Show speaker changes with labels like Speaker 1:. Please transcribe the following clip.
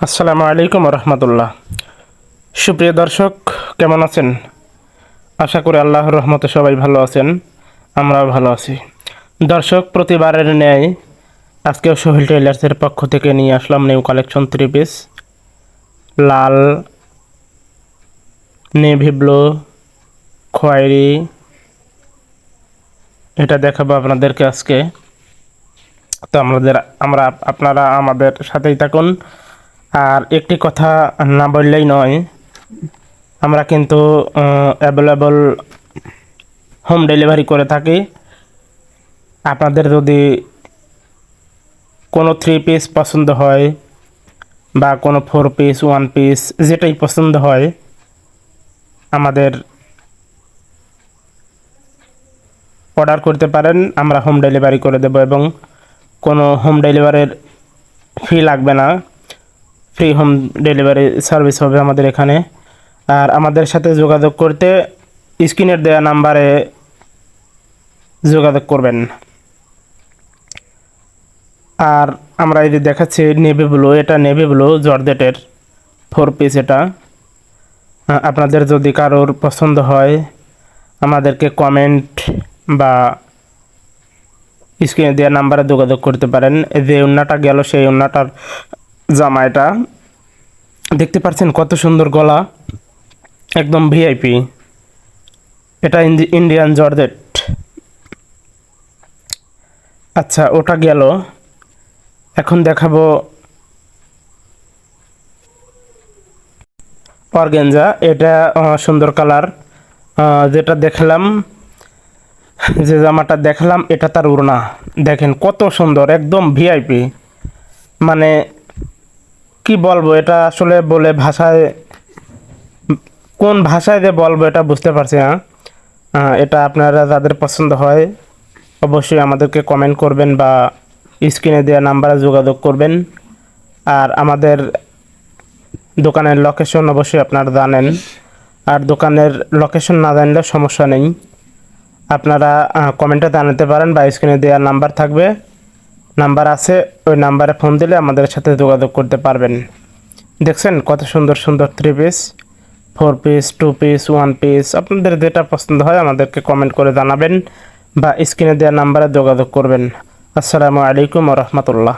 Speaker 1: আসসালামু আলাইকুম রহমতুল্লাহ সুপ্রিয় দর্শক, কেমন আছেন? আশা করি আল্লাহর রহমতে সবাই ভালো আছেন, আমরাও ভালো আছি। দর্শক, প্রতিবারের ন্যায় আজকেও সোহেল টেইলার্সের পক্ষ থেকে নিয়ে আসলাম নিউ কালেকশন থ্রি পিস লাল, নেভি ব্লু, খয়েরি। এটা দেখাবো আপনাদেরকে আজকে। তো আমাদের, আমরা, আপনারা আমাদের সাথেই থাকুন। আর একটি কথা না বললেই নয়, আমরা কিন্তু অ্যাভেলেবল হোম ডেলিভারি করে থাকি। আপনাদের যদি কোনো থ্রি পিস পছন্দ হয় বা কোনো ফোর পিস ওয়ান পিস যেটাই পছন্দ হয়, আমাদের অর্ডার করতে পারেন, আমরা হোম ডেলিভারি করে দেব এবং কোনো হোম ডেলিভারির ফি লাগবে না। ফ্রি হোম ডেলিভারি সার্ভিস হবে আমাদের এখানে। আর আমাদের সাথে যোগাযোগ করতে স্ক্রিনের দেওয়া নাম্বারে যোগাযোগ করবেন। আর আমরা এই যে দেখাচ্ছি নেভি ব্লু, এটা নেভি ব্লু, জর্জেটের ফোর পিস এটা। আপনাদের যদি কারোর পছন্দ হয়, আমাদেরকে কমেন্ট বা স্ক্রিনে দেওয়া নাম্বারে যোগাযোগ করতে পারেন। যে উন্নাটা গেল, সেই উন্নাটার জামা এটা। দেখতে পাচ্ছেন কত সুন্দর গলা। একদম ভিআইপি এটা ইন্ডিয়ান জর্জেট আচ্ছা ওটা গেল। এখন দেখাবো অর্গেঞ্জা এটা সুন্দর কালার। যেটা দেখলাম, যে জামাটা দেখলাম, এটা তার উড়না। দেখেন কত সুন্দর, একদম ভিআইপি মানে কি বলব? এটা আসলে বলে ভাষায়, কোন ভাষায় যে বলব এটা বুঝতে পারছি না। এটা আপনারা যাদের পছন্দ হয়, অবশ্যই আমাদেরকে কমেন্ট করবেন বা স্ক্রিনে দেওয়া নাম্বারে যোগাযোগ করবেন। আর আমাদের দোকানের লোকেশন অবশ্যই আপনারা জানেন। আর দোকানের লোকেশন না জানলে সমস্যা নেই। আপনারা কমেন্টে জানাতে পারেন বা স্ক্রিনে দেওয়া নাম্বার থাকবে। নাম্বার আছে, ওই নাম্বারে ফোন দিলে আমাদের সাথে যোগাযোগ করতে পারবেন। দেখছেন কত সুন্দর সুন্দর three piece four piece two piece one piece আপনাদের যেটা পছন্দ হয় আমাদেরকে কমেন্ট করে জানাবেন বা স্ক্রিনে দেওয়া নাম্বারে যোগাযোগ করবেন। আসসালামু আলাইকুম রহমতুল্লাহ।